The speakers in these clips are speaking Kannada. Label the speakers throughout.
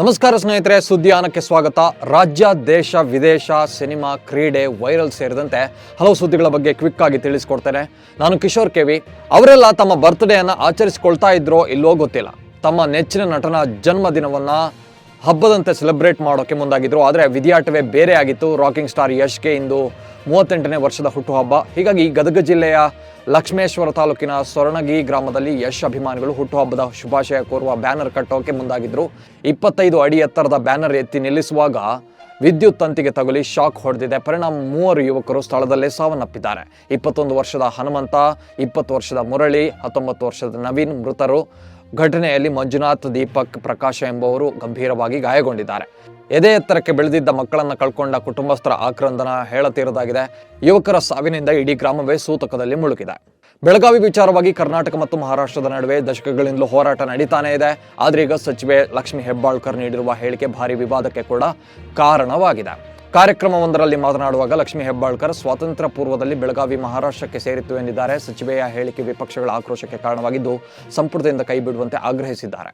Speaker 1: ನಮಸ್ಕಾರ ಸ್ನೇಹಿತರೆ, ಸುದ್ದಿಯಾನಕ್ಕೆ ಸ್ವಾಗತ. ರಾಜ್ಯ, ದೇಶ, ವಿದೇಶ, ಸಿನಿಮಾ, ಕ್ರೀಡೆ, ವೈರಲ್ ಸೇರಿದಂತೆ ಹಲವು ಸುದ್ದಿಗಳ ಬಗ್ಗೆ ಕ್ವಿಕ್ ಆಗಿ ತಿಳಿಸ್ಕೊಡ್ತೇನೆ. ನಾನು ಕಿಶೋರ್ ಕೆವಿ ಅವರೆಲ್ಲ ತಮ್ಮ ಬರ್ತ್ಡೇಯನ್ನು ಆಚರಿಸಿಕೊಳ್ತಾ ಇದ್ರೋ ಇಲ್ಲೋ ಗೊತ್ತಿಲ್ಲ. ತಮ್ಮ ನೆಚ್ಚಿನ ನಟನ ಜನ್ಮದಿನವನ್ನ ಹಬ್ಬದಂತೆ ಸೆಲೆಬ್ರೇಟ್ ಮಾಡೋಕೆ ಮುಂದಾಗಿದ್ರು. ಆದರೆ ವಿಧಿಯಾಟವೇ ಬೇರೆ ಆಗಿತ್ತು. ರಾಕಿಂಗ್ ಸ್ಟಾರ್ ಯಶ್ಗೆ ಇಂದು ಮೂವತ್ತೆಂಟನೇ ವರ್ಷದ ಹುಟ್ಟುಹಬ್ಬ. ಹೀಗಾಗಿ ಗದಗ ಜಿಲ್ಲೆಯ ಲಕ್ಷ್ಮೇಶ್ವರ ತಾಲೂಕಿನ ಸೊರಣಗಿ ಗ್ರಾಮದಲ್ಲಿ ಯಶ್ ಅಭಿಮಾನಿಗಳು ಹುಟ್ಟುಹಬ್ಬದ ಶುಭಾಶಯ ಕೋರುವ ಬ್ಯಾನರ್ ಕಟ್ಟೋಕೆ ಮುಂದಾಗಿದ್ರು. ಇಪ್ಪತ್ತೈದು ಅಡಿ ಎತ್ತರದ ಬ್ಯಾನರ್ ಎತ್ತಿ ನಿಲ್ಲಿಸುವಾಗ ವಿದ್ಯುತ್ ತಂತಿಗೆ ತಗುಲಿ ಶಾಕ್ ಹೊಡೆದಿದೆ. ಪರಿಣಾಮ ಮೂವರು ಯುವಕರು ಸ್ಥಳದಲ್ಲೇ ಸಾವನ್ನಪ್ಪಿದ್ದಾರೆ. ಇಪ್ಪತ್ತೊಂದು ವರ್ಷದ ಹನುಮಂತ, ಇಪ್ಪತ್ತು ವರ್ಷದ ಮುರಳಿ, ಹತ್ತೊಂಬತ್ತು ವರ್ಷದ ನವೀನ್ ಮೃತರು. ಘಟನೆಯಲ್ಲಿ ಮಂಜುನಾಥ್ ದೀಪಕ್ ಪ್ರಕಾಶ ಎಂಬುವರು ಗಂಭೀರವಾಗಿ ಗಾಯಗೊಂಡಿದ್ದಾರೆ. ಎದೆ ಎತ್ತರಕ್ಕೆ ಬೆಳೆದಿದ್ದ ಮಕ್ಕಳನ್ನು ಕಳ್ಕೊಂಡ ಕುಟುಂಬಸ್ಥರ ಆಕ್ರಂದನ ಹೇಳತೀರದಾಗಿದೆ. ಯುವಕರ ಸಾವಿನಿಂದ ಇಡೀ ಗ್ರಾಮವೇ ಸೂತಕದಲ್ಲಿ ಮುಳುಗಿದೆ. ಬೆಳಗಾವಿ ವಿಚಾರವಾಗಿ ಕರ್ನಾಟಕ ಮತ್ತು ಮಹಾರಾಷ್ಟ್ರದ ನಡುವೆ ದಶಕಗಳಿಂದಲೂ ಹೋರಾಟ ನಡೀತಾನೇ ಇದೆ. ಆದರೆ ಈಗ ಸಚಿವೆ ಲಕ್ಷ್ಮಿ ಹೆಬ್ಬಾಳ್ಕರ್ ನೀಡಿರುವ ಹೇಳಿಕೆ ಭಾರಿ ವಿವಾದಕ್ಕೆ ಕೂಡ ಕಾರಣವಾಗಿದೆ. ಕಾರ್ಯಕ್ರಮವೊಂದರಲ್ಲಿ ಮಾತನಾಡುವಾಗ ಲಕ್ಷ್ಮಿ ಹೆಬ್ಬಾಳ್ಕರ್ ಸ್ವಾತಂತ್ರ್ಯ ಪೂರ್ವದಲ್ಲಿ ಬೆಳಗಾವಿ ಮಹಾರಾಷ್ಟ್ರಕ್ಕೆ ಸೇರಿತ್ತು ಎಂದಿದ್ದಾರೆ. ಸಚಿವೆಯ ಹೇಳಿಕೆ ವಿಪಕ್ಷಗಳ ಆಕ್ರೋಶಕ್ಕೆ ಕಾರಣವಾಗಿದ್ದು, ಸಂಪುಟದಿಂದ ಕೈಬಿಡುವಂತೆ ಆಗ್ರಹಿಸಿದ್ದಾರೆ.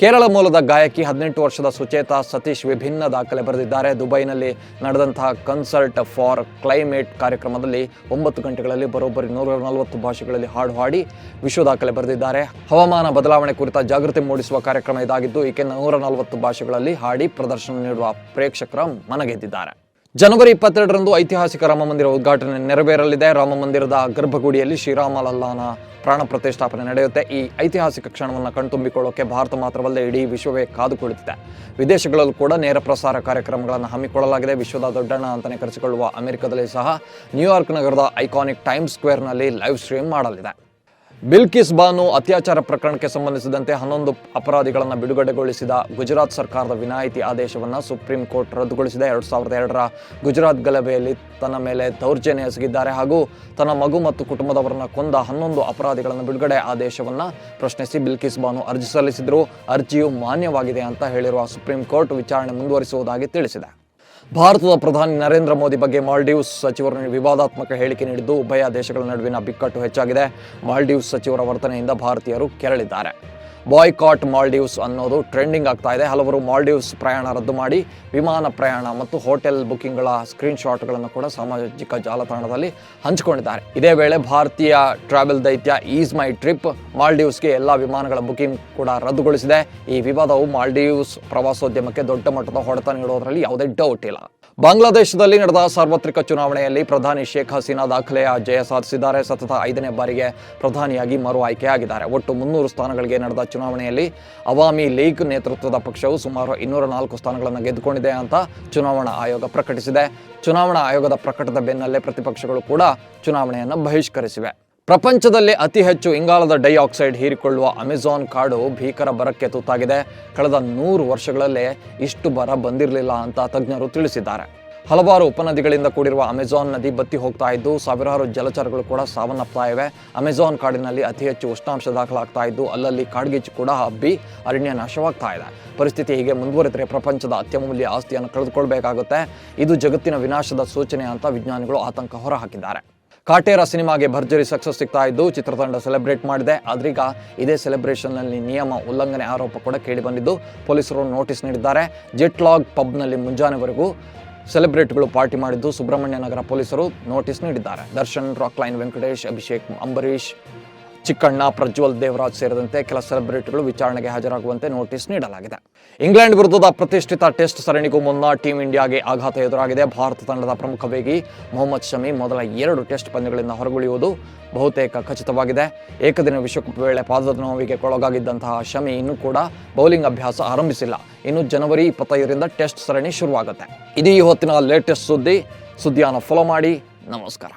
Speaker 1: ಕೇರಳ ಮೂಲದ ಗಾಯಕಿ ಹದಿನೆಂಟು ವರ್ಷದ ಸುಚೇತಾ ಸತೀಶ್ ವಿಭಿನ್ನ ದಾಖಲೆ ಬರೆದಿದ್ದಾರೆ. ದುಬೈನಲ್ಲಿ ನಡೆದಂತಹ ಕನ್ಸರ್ಟ್ ಫಾರ್ ಕ್ಲೈಮೇಟ್ ಕಾರ್ಯಕ್ರಮದಲ್ಲಿ ಒಂಬತ್ತು ಗಂಟೆಗಳಲ್ಲಿ ಬರೋಬ್ಬರಿ ನೂರ ನಲವತ್ತು ಭಾಷೆಗಳಲ್ಲಿ ಹಾಡು ಹಾಡಿ ವಿಶ್ವ ದಾಖಲೆ ಬರೆದಿದ್ದಾರೆ. ಹವಾಮಾನ ಬದಲಾವಣೆ ಕುರಿತ ಜಾಗೃತಿ ಮೂಡಿಸುವ ಕಾರ್ಯಕ್ರಮ ಇದಾಗಿದ್ದು, ಈಕೆ ನೂರ ನಲವತ್ತು ಭಾಷೆಗಳಲ್ಲಿ ಹಾಡಿ ಪ್ರದರ್ಶನ ನೀಡುವ ಪ್ರೇಕ್ಷಕರ ಮನಗೆದ್ದಿದ್ದಾರೆ. ಜನವರಿ ಇಪ್ಪತ್ತೆರಡರಂದು ಐತಿಹಾಸಿಕ ರಾಮ ಮಂದಿರ ಉದ್ಘಾಟನೆ ನೆರವೇರಲಿದೆ. ರಾಮ ಮಂದಿರದ ಗರ್ಭಗುಡಿಯಲ್ಲಿ ಶ್ರೀರಾಮ ಲಲ್ಲಾನ ಪ್ರಾಣ ಪ್ರತಿಷ್ಠಾಪನೆ ನಡೆಯುತ್ತೆ. ಈ ಐತಿಹಾಸಿಕ ಕ್ಷಣವನ್ನು ಕಣ್ತುಂಬಿಕೊಳ್ಳೋಕೆ ಭಾರತ ಮಾತ್ರವಲ್ಲದೆ ಇಡೀ ವಿಶ್ವವೇ ಕಾದು ಕುಳಿತಿದೆ. ವಿದೇಶಗಳಲ್ಲೂ ಕೂಡ ನೇರ ಪ್ರಸಾರ ಕಾರ್ಯಕ್ರಮಗಳನ್ನು ಹಮ್ಮಿಕೊಳ್ಳಲಾಗಿದೆ. ವಿಶ್ವದ ದೊಡ್ಡಣ್ಣ ಅಂತಲೇ ಕರೆಸಿಕೊಳ್ಳುವ ಅಮೆರಿಕದಲ್ಲಿ ಸಹ ನ್ಯೂಯಾರ್ಕ್ ನಗರದ ಐಕಾನಿಕ್ ಟೈಮ್ ಸ್ಕ್ವೇರ್ನಲ್ಲಿ ಲೈವ್ ಸ್ಟ್ರೀಮ್ ಮಾಡಲಿದೆ. ಬಿಲ್ಕಿಸ್ ಬಾನು ಅತ್ಯಾಚಾರ ಪ್ರಕರಣಕ್ಕೆ ಸಂಬಂಧಿಸಿದಂತೆ ಹನ್ನೊಂದು ಅಪರಾಧಿಗಳನ್ನು ಬಿಡುಗಡೆಗೊಳಿಸಿದ ಗುಜರಾತ್ ಸರ್ಕಾರದ ವಿನಾಯಿತಿ ಆದೇಶವನ್ನು ಸುಪ್ರೀಂ ಕೋರ್ಟ್ ರದ್ದುಗೊಳಿಸಿದೆ. ಎರಡು ಸಾವಿರದ ಎರಡರ ಗುಜರಾತ್ ಗಲಭೆಯಲ್ಲಿ ತನ್ನ ಮೇಲೆ ದೌರ್ಜನ್ಯ ಎಸಗಿದ್ದಾರೆ ಹಾಗೂ ತನ್ನ ಮಗು ಮತ್ತು ಕುಟುಂಬದವರನ್ನ ಕೊಂದ ಹನ್ನೊಂದು ಅಪರಾಧಿಗಳನ್ನು ಬಿಡುಗಡೆ ಆದೇಶವನ್ನು ಪ್ರಶ್ನಿಸಿ ಬಿಲ್ಕಿಸ್ ಬಾನು ಅರ್ಜಿ ಸಲ್ಲಿಸಿದ್ರು. ಅರ್ಜಿಯು ಮಾನ್ಯವಾಗಿದೆ ಅಂತ ಹೇಳಿರುವ ಸುಪ್ರೀಂ ಕೋರ್ಟ್ ವಿಚಾರಣೆ ಮುಂದುವರಿಸುವುದಾಗಿ ತಿಳಿಸಿದೆ. ಭಾರತದ ಪ್ರಧಾನಿ ನರೇಂದ್ರ ಮೋದಿ ಬಗ್ಗೆ ಮಾಲ್ಡೀವ್ಸ್ ಸಚಿವರು ವಿವಾದಾತ್ಮಕ ಹೇಳಿಕೆ ನೀಡಿದ್ದು ಉಭಯ ದೇಶಗಳ ನಡುವಿನ ಬಿಕ್ಕಟ್ಟು ಹೆಚ್ಚಾಗಿದೆ. ಮಾಲ್ಡೀವ್ಸ್ ಸಚಿವರ ವರ್ತನೆಯಿಂದ ಭಾರತೀಯರು ಕೆರಳಿದ್ದಾರೆ. ಬಾಯ್ಕಾಟ್ ಮಾಲ್ಡೀವ್ಸ್ ಅನ್ನೋದು ಟ್ರೆಂಡಿಂಗ್ ಆಗ್ತಾ ಇದೆ. ಹಲವರು ಮಾಲ್ಡೀವ್ಸ್ ಪ್ರಯಾಣ ರದ್ದು ಮಾಡಿ, ವಿಮಾನ ಪ್ರಯಾಣ ಮತ್ತು ಹೋಟೆಲ್ ಬುಕಿಂಗ್ಗಳ ಸ್ಕ್ರೀನ್ಶಾಟ್ಗಳನ್ನು ಕೂಡ ಸಾಮಾಜಿಕ ಜಾಲತಾಣದಲ್ಲಿ ಹಂಚಿಕೊಂಡಿದ್ದಾರೆ. ಇದೇ ವೇಳೆ ಭಾರತೀಯ ಟ್ರಾವೆಲ್ ದೈತ್ಯ ಈಸ್ ಮೈ ಟ್ರಿಪ್ ಮಾಲ್ಡೀವ್ಸ್ಗೆ ಎಲ್ಲ ವಿಮಾನಗಳ ಬುಕಿಂಗ್ ಕೂಡ ರದ್ದುಗೊಳಿಸಿದೆ. ಈ ವಿವಾದವು ಮಾಲ್ಡೀವ್ಸ್ ಪ್ರವಾಸೋದ್ಯಮಕ್ಕೆ ದೊಡ್ಡ ಮಟ್ಟದ ಹೊಡೆತ ನೀಡುವುದರಲ್ಲಿ ಯಾವುದೇ ಡೌಟ್ ಇಲ್ಲ. ಬಾಂಗ್ಲಾದೇಶದಲ್ಲಿ ನಡೆದ ಸಾರ್ವತ್ರಿಕ ಚುನಾವಣೆಯಲ್ಲಿ ಪ್ರಧಾನಿ ಶೇಖ್ ಹಸೀನಾ ದಾಖಲೆಯ ಜಯ ಸಾಧಿಸಿದ್ದಾರೆ. ಸತತ ಐದನೇ ಬಾರಿಗೆ ಪ್ರಧಾನಿಯಾಗಿ ಮರು ಆಯ್ಕೆಯಾಗಿದ್ದಾರೆ. ಒಟ್ಟು ಮುನ್ನೂರು ಸ್ಥಾನಗಳಿಗೆ ನಡೆದ ಚುನಾವಣೆಯಲ್ಲಿ ಅವಾಮಿ ಲೀಗ್ ನೇತೃತ್ವದ ಪಕ್ಷವು ಸುಮಾರು ಇನ್ನೂರ ನಾಲ್ಕು ಸ್ಥಾನಗಳನ್ನು ಗೆದ್ದುಕೊಂಡಿದೆ ಅಂತ ಚುನಾವಣಾ ಆಯೋಗ ಪ್ರಕಟಿಸಿದೆ. ಚುನಾವಣಾ ಆಯೋಗದ ಪ್ರಕಟದ ಬೆನ್ನಲ್ಲೇ ಪ್ರತಿಪಕ್ಷಗಳು ಕೂಡ ಚುನಾವಣೆಯನ್ನು ಬಹಿಷ್ಕರಿಸಿವೆ. ಪ್ರಪಂಚದಲ್ಲಿ ಅತಿ ಹೆಚ್ಚು ಇಂಗಾಲದ ಡೈಆಕ್ಸೈಡ್ ಹೀರಿಕೊಳ್ಳುವ ಅಮೆಜಾನ್ ಕಾಡು ಭೀಕರ ಬರಕ್ಕೆ ತುತ್ತಾಗಿದೆ. ಕಳೆದ ನೂರು ವರ್ಷಗಳಲ್ಲೇ ಇಷ್ಟು ಬರ ಬಂದಿರಲಿಲ್ಲ ಅಂತ ತಜ್ಞರು ತಿಳಿಸಿದ್ದಾರೆ. ಹಲವಾರು ಉಪನದಿಗಳಿಂದ ಕೂಡಿರುವ ಅಮೆಜಾನ್ ನದಿ ಬತ್ತಿ ಹೋಗ್ತಾ ಇದ್ದು, ಸಾವಿರಾರು ಜಲಚರಗಳು ಕೂಡ ಸಾವನ್ನಪ್ತಾ ಇವೆ. ಅಮೆಜಾನ್ ಕಾಡಿನಲ್ಲಿ ಅತಿ ಹೆಚ್ಚು ಉಷ್ಣಾಂಶ ದಾಖಲಾಗ್ತಾ ಇದ್ದು, ಅಲ್ಲಲ್ಲಿ ಕಾಡ್ಗಿಚ್ಚು ಕೂಡ ಹಬ್ಬಿ ಅರಣ್ಯ ನಾಶವಾಗ್ತಾ ಇದೆ. ಪರಿಸ್ಥಿತಿ ಹೀಗೆ ಮುಂದುವರೆದರೆ ಪ್ರಪಂಚದ ಅತ್ಯಮೂಲ್ಯ ಆಸ್ತಿಯನ್ನು ಕಳೆದುಕೊಳ್ಬೇಕಾಗುತ್ತೆ. ಇದು ಜಗತ್ತಿನ ವಿನಾಶದ ಸೂಚನೆ ಅಂತ ವಿಜ್ಞಾನಿಗಳು ಆತಂಕ ಹೊರಹಾಕಿದ್ದಾರೆ. ಕಾಟೇರ ಸಿನಿಮಾಗೆ ಭರ್ಜರಿ ಸಕ್ಸಸ್ ಸಿಗ್ತಾ ಇದ್ದು ಚಿತ್ರತಂಡ ಸೆಲೆಬ್ರೇಟ್ ಮಾಡಿದೆ. ಆದ್ರೀಗ ಇದೇ ಸೆಲೆಬ್ರೇಷನ್ನಲ್ಲಿ ನಿಯಮ ಉಲ್ಲಂಘನೆ ಆರೋಪ ಕೂಡ ಕೇಳಿಬಂದಿದ್ದು ಪೊಲೀಸರು ನೋಟಿಸ್ ನೀಡಿದ್ದಾರೆ. ಜೆಟ್ ಲಾಗ್ ಪಬ್ನಲ್ಲಿ ಮುಂಜಾನೆವರೆಗೂ ಸೆಲೆಬ್ರೇಟ್ಗಳು ಪಾರ್ಟಿ ಮಾಡಿದ್ದು, ಸುಬ್ರಹ್ಮಣ್ಯ ನಗರ ಪೊಲೀಸರು ನೋಟಿಸ್ ನೀಡಿದ್ದಾರೆ. ದರ್ಶನ್, ರಾಕ್ಲೈನ್ ವೆಂಕಟೇಶ್, ಅಭಿಷೇಕ್ ಅಂಬರೀಶ್ ಚಿಕ್ಕಣ್ಣ, ಪ್ರಜ್ವಲ್ ದೇವರಾಜ್ ಸೇರಿದಂತೆ ಕೆಲ ಸೆಲೆಬ್ರಿಟಿಗಳು ವಿಚಾರಣೆಗೆ ಹಾಜರಾಗುವಂತೆ ನೋಟಿಸ್ ನೀಡಲಾಗಿದೆ. ಇಂಗ್ಲೆಂಡ್ ವಿರುದ್ಧದ ಪ್ರತಿಷ್ಠಿತ ಟೆಸ್ಟ್ ಸರಣಿಗೂ ಮುನ್ನ ಟೀಂ ಇಂಡಿಯಾಗೆ ಆಘಾತ ಎದುರಾಗಿದೆ. ಭಾರತ ತಂಡದ ಪ್ರಮುಖ ವೇಗಿ ಮೊಹಮ್ಮದ್ ಶಮಿ ಮೊದಲ ಎರಡು ಟೆಸ್ಟ್ ಪಂದ್ಯಗಳಿಂದ ಹೊರಗುಳಿಯುವುದು ಬಹುತೇಕ ಖಚಿತವಾಗಿದೆ. ಏಕದಿನ ವಿಶ್ವಕಪ್ ವೇಳೆ ಪಾದದ ನೋವಿಗೆ ಒಳಗಾಗಿದ್ದಂತಹ ಶಮಿ ಇನ್ನೂ ಕೂಡ ಬೌಲಿಂಗ್ ಅಭ್ಯಾಸ ಆರಂಭಿಸಿಲ್ಲ. ಇನ್ನು ಜನವರಿ ಇಪ್ಪತ್ತೈದರಿಂದ ಟೆಸ್ಟ್ ಸರಣಿ ಶುರುವಾಗುತ್ತೆ. ಇದು ಈ ಹೊತ್ತಿನ ಲೇಟೆಸ್ಟ್ ಸುದ್ದಿ, ಸುದ್ದಿಯನ್ನು ಫಾಲೋ ಮಾಡಿ. ನಮಸ್ಕಾರ.